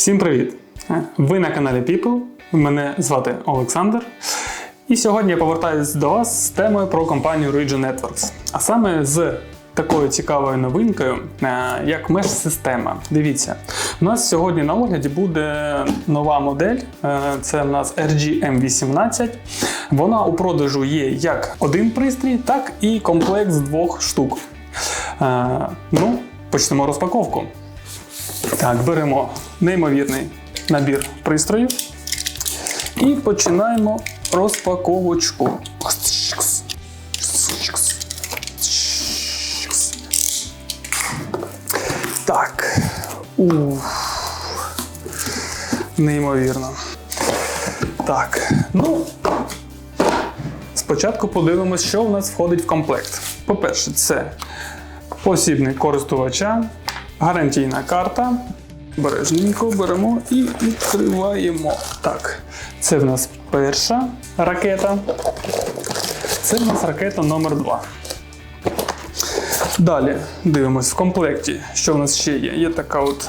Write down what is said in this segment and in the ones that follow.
Всім привіт! Ви на каналі People. Мене звати Олександр. І сьогодні я повертаюся до вас з темою про компанію Region Networks. А саме з такою цікавою новинкою, е, як меж-система. Дивіться, у нас сьогодні на огляді буде нова модель. Е, Це в нас RGM18. Вона у продажу є як один пристрій, так і комплект з двох штук. Е, Ну, почнемо розпаковку. Так, беремо неймовірний набір пристроїв і починаємо розпаковочку. Так. Ух. Неймовірно. Так, ну. Спочатку подивимось, що в нас входить в комплект. По-перше, це посібник користувача, гарантійна карта. Бережненько беремо і відкриваємо. Так, це в нас перша ракета. Це в нас ракета номер 2. Далі дивимось в комплекті, що в нас ще є. Є така от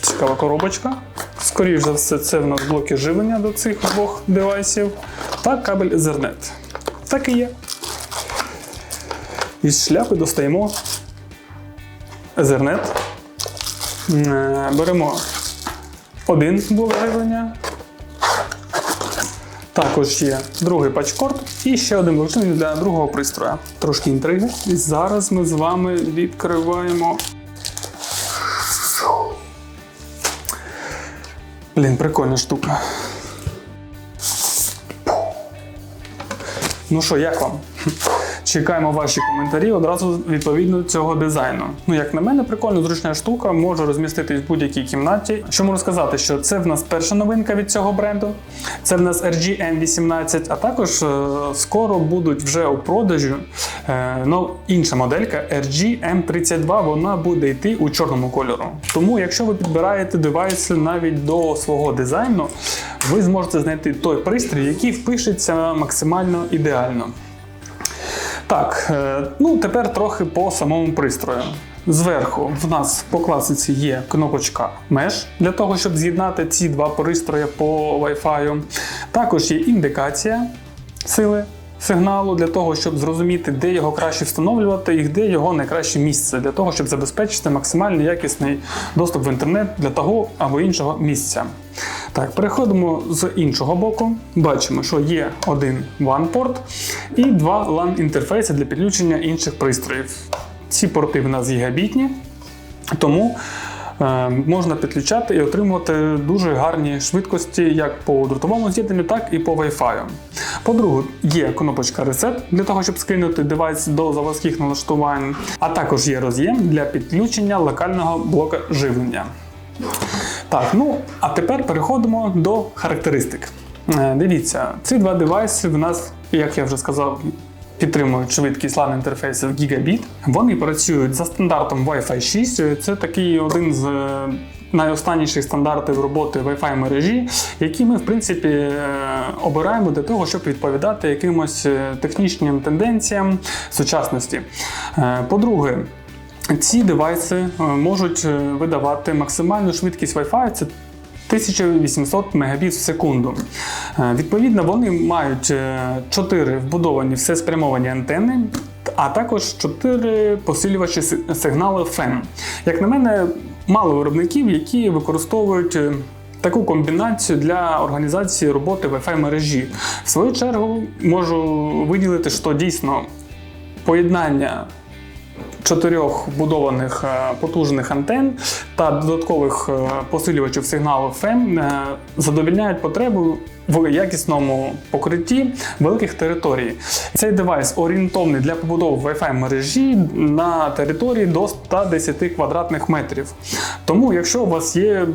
цікава коробочка. Скоріше за все, це в нас блоки живлення до цих двох девайсів та кабель Ethernet. Так і є. Із шляпи достаємо Ethernet. Е, Беремо один блок живлення. Також є другий пачкорд і ще один живлення для другого пристрою. Трошки інтриги. І зараз ми з вами відкриваємо. Блін, прикольна штука. Ну що, як вам? Чекаємо ваші коментарі одразу відповідно цього дизайну. Ну, як на мене, прикольно, зручна штука, може розміститись в будь-якій кімнаті. Що можу сказати, що це в нас перша новинка від цього бренду. Це в нас RGM18, а також е, скоро будуть вже у продажу е, ну, інша моделька RGM32, вона буде йти у чорному кольору. Тому, якщо ви підбираєте девайси навіть до свого дизайну, ви зможете знайти той пристрій, який впишеться максимально ідеально. Так, е, ну тепер трохи по самому пристрою. Зверху в нас по класиці є кнопочка Mesh для того, щоб з'єднати ці два пристрої по Wi-Fi. Також є індикація сили сигналу для того, щоб зрозуміти, де його краще встановлювати і де його найкраще місце, для того, щоб забезпечити максимально якісний доступ в інтернет для того або іншого місця. Так, переходимо з іншого боку. Бачимо, що є один WAN-порт і два LAN-інтерфейси для підключення інших пристроїв. Ці порти в нас гігабітні, тому е, можна підключати і отримувати дуже гарні швидкості як по дротовому з'єднанню, так і по Wi-Fi. По-друге, є кнопочка Reset для того, щоб скинути девайс до заводських налаштувань, а також є роз'єм для підключення локального блока живлення. Так, ну а тепер переходимо до характеристик. Е, Дивіться, ці два девайси в нас, як я вже сказав, підтримують швидкість LAN інтерфейсів Gigabit. Вони працюють за стандартом Wi-Fi 6. Це такий один з е, найостанніших стандартів роботи Wi-Fi мережі, які ми в принципі е, обираємо для того, щоб відповідати якимось технічним тенденціям сучасності. По-друге, ці девайси е, можуть е, видавати максимальну швидкість Wi-Fi. Це 1800 Мбіт в секунду. Е, Відповідно, вони мають 4 вбудовані всеспрямовані антени, а також 4 посилювачі си- сигналу FEM. Як на мене, мало виробників, які використовують. Таку комбінацію для організації роботи Wi-Fi мережі. В свою чергу можу виділити, що дійсно поєднання чотирьох вбудованих е, потужних антен та додаткових е, посилювачів сигналу FEM е, задовільняють потребу в якісному покритті великих територій. Цей девайс орієнтовний для побудови Wi-Fi мережі на території до 110 квадратних метрів. Тому, якщо у вас є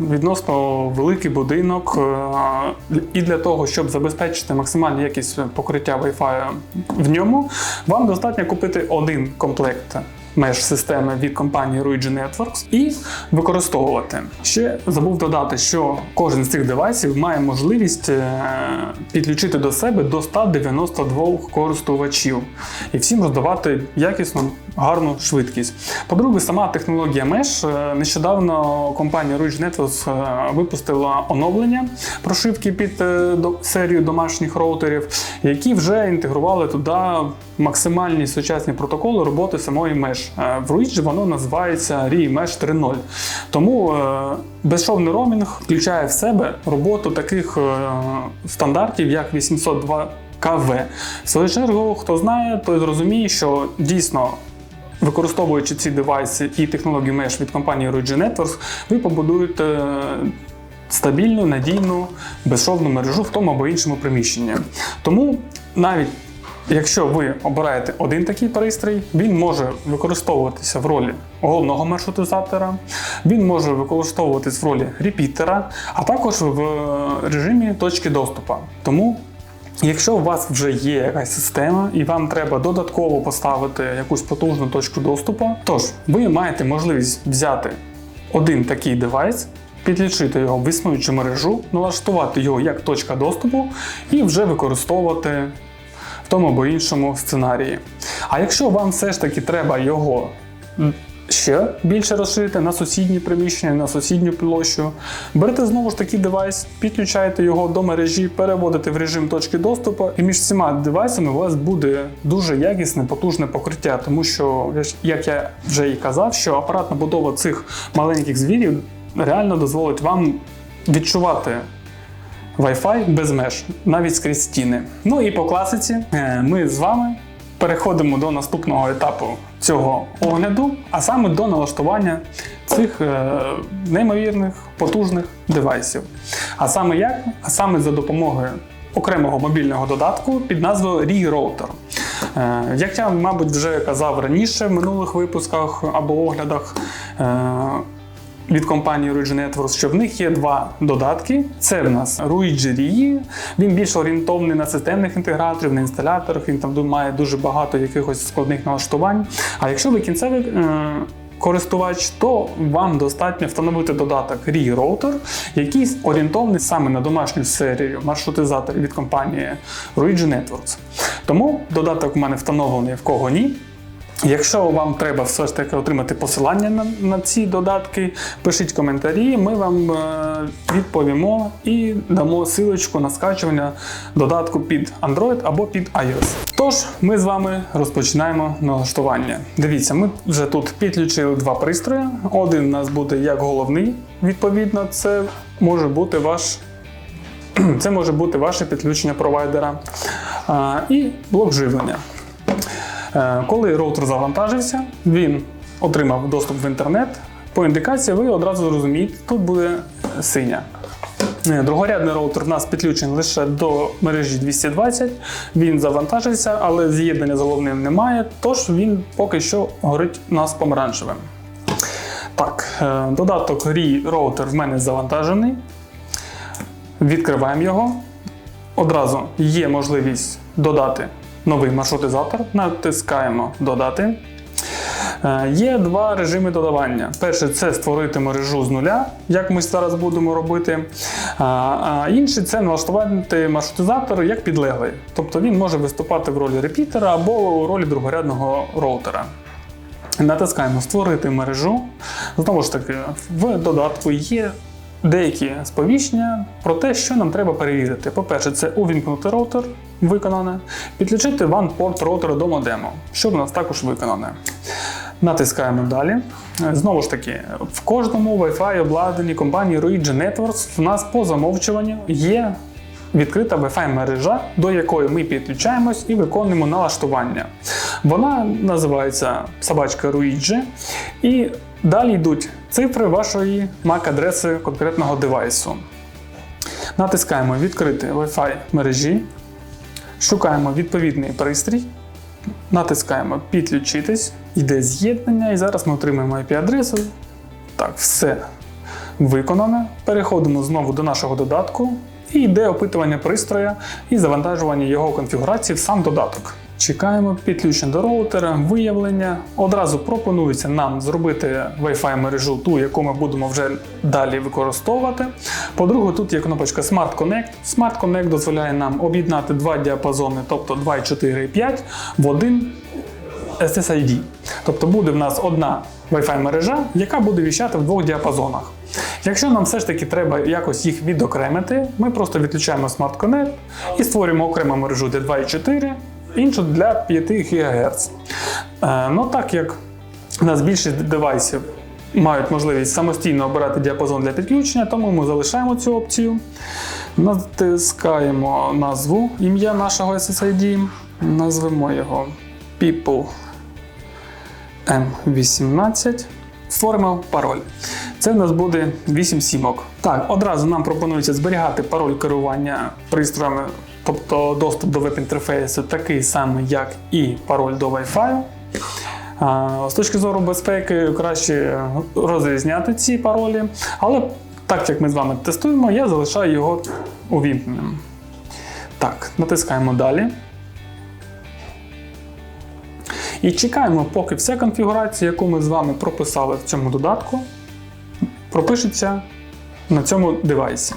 відносно великий будинок, е, і для того, щоб забезпечити максимальну якість покриття Wi-Fi в ньому, вам достатньо купити один комплект меш-системи від компанії Ruigi Networks і використовувати. Ще забув додати, що кожен з цих девайсів має можливість е, підключити до себе до 192 користувачів і всім роздавати якісну гарну швидкість. По-друге, сама технологія Mesh е, нещодавно компанія Ruigi Networks е, випустила оновлення прошивки під серію домашніх роутерів, які вже інтегрували туди максимальні сучасні протоколи роботи самої Mesh. Е, В Ruigi воно називається RE Mesh 3.0. Тому е, безшовний роумінг включає в себе роботу таких е, стандартів, як 802 КВ. В свою чергу, хто знає, той зрозуміє, що дійсно. Використовуючи ці девайси і технологію Mesh від компанії Ruigi Networks, ви побудуєте стабільну, надійну, безшовну мережу в тому або іншому приміщенні. Тому навіть якщо ви обираєте один такий пристрій, він може використовуватися в ролі головного маршрутизатора, він може використовуватись в ролі репітера, а також в режимі точки доступу. Тому Якщо у вас вже є якась система і вам треба додатково поставити якусь потужну точку доступу, тож ви маєте можливість взяти один такий девайс, підключити його в існуючу мережу, налаштувати його як точка доступу і вже використовувати тому або іншому сценарії. А якщо вам все ж таки треба його ще більше розширити на сусідні приміщення, на сусідню площу, берете знову ж таки девайс, підключаєте його до мережі, переводите в режим точки доступу, і між всіма девайсами у вас буде дуже якісне, потужне покриття, тому що, як я вже і казав, що апаратна будова цих маленьких звірів реально дозволить вам відчувати Wi-Fi без меж, навіть скрізь стіни. Ну і по класиці е, ми з вами переходимо до наступного етапу цього огляду, а саме до налаштування цих е, неймовірних потужних девайсів. А саме як? А саме за допомогою окремого мобільного додатку під назвою ReRouter. Е, Як я, мабуть, вже казав раніше в минулих випусках або оглядах. Від компанії Ruigi Networks, що в них є два додатки. Це в нас Ruigi RE, Він більш орієнтований на системних інтеграторів, на інсталяторах. Він там має дуже багато якихось складних налаштувань. А якщо ви кінцевий е, користувач, то вам достатньо встановити додаток RE Router, який орієнтований саме на домашню серію маршрутизаторів від компанії Ruigi Networks. Тому додаток в мене встановлений в кого ні. Якщо вам треба все ж таки отримати посилання на, на ці додатки, пишіть коментарі, ми вам е, відповімо і дамо силочку на скачування додатку під Android або під iOS. Тож, ми з вами розпочинаємо налаштування. Дивіться, ми вже тут підключили два пристрої. Один у нас буде як головний, відповідно, це може бути ваш це може бути ваше підключення провайдера а, і блок живлення. Е, Коли роутер завантажився, він отримав доступ в інтернет. По індикації ви одразу розумієте, тут буде синя. Е, Другорядний роутер в нас підключений лише до мережі 220. Він завантажився, але з'єднання з головним немає, тож він поки що горить у нас помаранчевим. Так, е, додаток RE роутер в мене завантажений. Відкриваємо його. Одразу є можливість додати новий маршрутизатор. Натискаємо Додати. Е, Є два режими додавання. Перший це створити мережу з нуля, як ми зараз будемо робити. А, А інший це налаштувати маршрутизатор як підлеглий. Тобто він може виступати в ролі репітера або у ролі другорядного роутера. Натискаємо Створити мережу. Знову ж таки, в додатку є деякі сповіщення про те, що нам треба перевірити. По-перше, це увімкнути роутер, виконане, підключити WAN-порт роутера до модему, що в нас також виконане. Натискаємо далі. Знову ж таки, в кожному Wi-Fi обладнанні компанії Ruigi Networks в нас по замовчуванню є відкрита Wi-Fi мережа, до якої ми підключаємось і виконуємо налаштування. Вона називається собачка Ruigi, і далі йдуть цифри вашої MAC-адреси конкретного девайсу. Натискаємо Відкрити Wi-Fi мережі, шукаємо відповідний пристрій, натискаємо Підключитись, йде з'єднання, і зараз ми отримаємо IP-адресу. Так, все виконано. Переходимо знову до нашого додатку і йде опитування пристроя і завантажування його конфігурації в сам додаток. Чекаємо підключення до роутера, виявлення. Одразу пропонується нам зробити Wi-Fi мережу, ту, яку ми будемо вже далі використовувати. По-друге, тут є кнопочка Smart Connect. Smart Connect дозволяє нам об'єднати два діапазони, тобто 2, 4 і 5 в один SSID. Тобто буде в нас одна Wi-Fi мережа, яка буде віщати в двох діапазонах. Якщо нам все ж таки треба якось їх відокремити, ми просто відключаємо Smart Connect і створюємо окрему мережу для 2,4, іншу для 5 ГГц. Е, ну так як у нас більшість девайсів мають можливість самостійно обирати діапазон для підключення, тому ми залишаємо цю опцію. Натискаємо назву ім'я нашого SSID, назвемо його People M18. Створимо пароль. Це в нас буде 8 сімок. Так, одразу нам пропонується зберігати пароль керування пристроями, тобто доступ до веб-інтерфейсу, такий самий, як і пароль до Wi-Fi. З точки зору безпеки краще розрізняти ці паролі, але так як ми з вами тестуємо, я залишаю його увімкненим. Так, натискаємо далі. І чекаємо, поки вся конфігурація, яку ми з вами прописали в цьому додатку, пропишеться на цьому девайсі.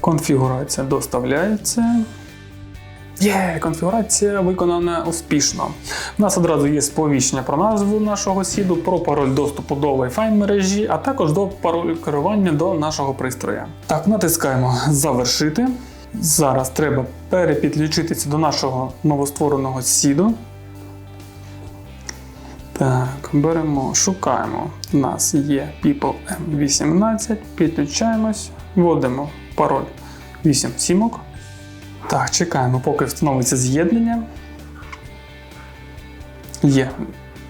Конфігурація доставляється. Є, конфігурація виконана успішно. У нас одразу є сповіщення про назву нашого сіду, про пароль доступу до Wi-Fi мережі, а також до паролю керування до нашого пристрою. Так, натискаємо Завершити. Зараз треба перепідключитися до нашого новоствореного сіду. Так, беремо, шукаємо. У нас є People M18, підключаємось, вводимо пароль 8 сімок. Так, чекаємо, поки встановиться з'єднання. Є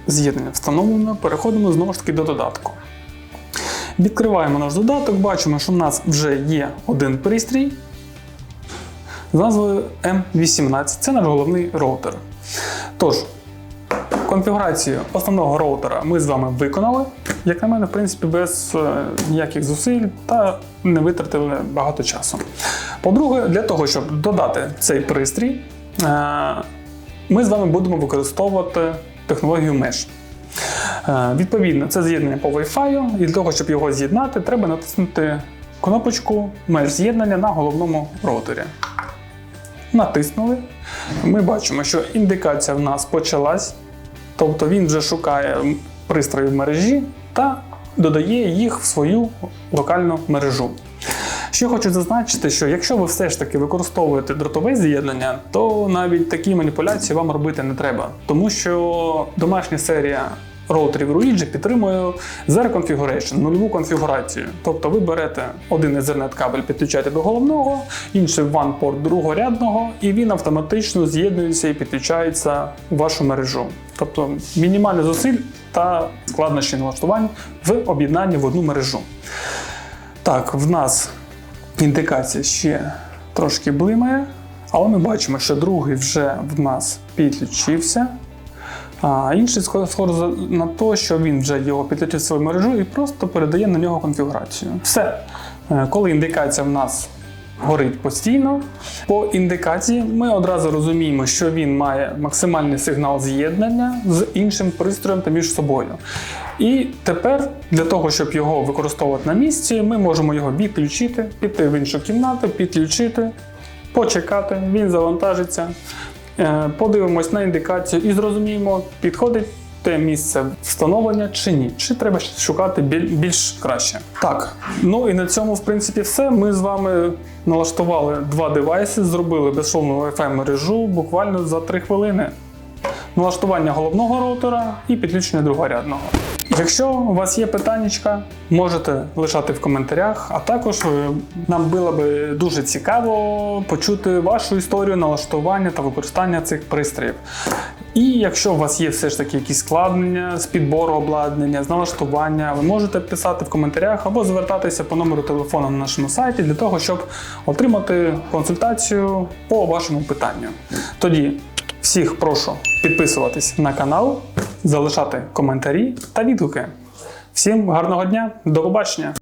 з'єднання встановлено. Переходимо знову ж таки до додатку. Відкриваємо наш додаток, бачимо, що в нас вже є один пристрій з назвою M18. Це наш головний роутер. Тож, конфігурацію основного роутера ми з вами виконали. Як на мене, в принципі, без е, ніяких зусиль та не витратили багато часу. По-друге, для того, щоб додати цей пристрій, е, ми з вами будемо використовувати технологію Mesh. Е, Відповідно, це з'єднання по Wi-Fi, і для того, щоб його з'єднати, треба натиснути кнопочку Mesh з'єднання на головному роутері. Натиснули. Ми бачимо, що індикація в нас почалась, тобто він вже шукає пристрої в мережі та додає їх в свою локальну мережу. Ще хочу зазначити, що якщо ви все ж таки використовуєте дротове з'єднання, то навіть такі маніпуляції вам робити не треба, тому що домашня серія роутерів Ruigi підтримує Zero Configuration, нульову конфігурацію. Тобто ви берете один Ethernet кабель, підключаєте до головного, інший WAN порт другорядного, і він автоматично з'єднується і підключається у вашу мережу. Тобто мінімальний зусиль та складнощі налаштувань в об'єднанні в одну мережу. Так, в нас індикація ще трошки блимає, але ми бачимо, що другий вже в нас підключився. А інший схоже на те, що він вже його підключив в свою мережу і просто передає на нього конфігурацію. Все. Е, Коли індикація в нас горить постійно, по індикації ми одразу розуміємо, що він має максимальний сигнал з'єднання з іншим пристроєм та між собою. І тепер для того, щоб його використовувати на місці, ми можемо його відключити, піти в іншу кімнату, підключити, почекати, він завантажиться. Е, Подивимось на індикацію і зрозуміємо, підходить те місце встановлення чи ні, чи треба шукати більш краще. Так, ну і на цьому, в принципі, все. Ми з вами налаштували два девайси, зробили безшовну Wi-Fi мережу буквально за 3 хвилини. Налаштування головного роутера і підключення другорядного. Якщо у вас є питання, можете лишати в коментарях, а також е, нам було би дуже цікаво почути вашу історію налаштування та використання цих пристроїв. І якщо у вас є все ж таки якісь складнення з підбору обладнання, з налаштування, ви можете писати в коментарях або звертатися по номеру телефону на нашому сайті для того, щоб отримати консультацію по вашому питанню. Тоді всіх прошу підписуватись на канал, залишати коментарі та відгуки. Всім гарного дня, до побачення!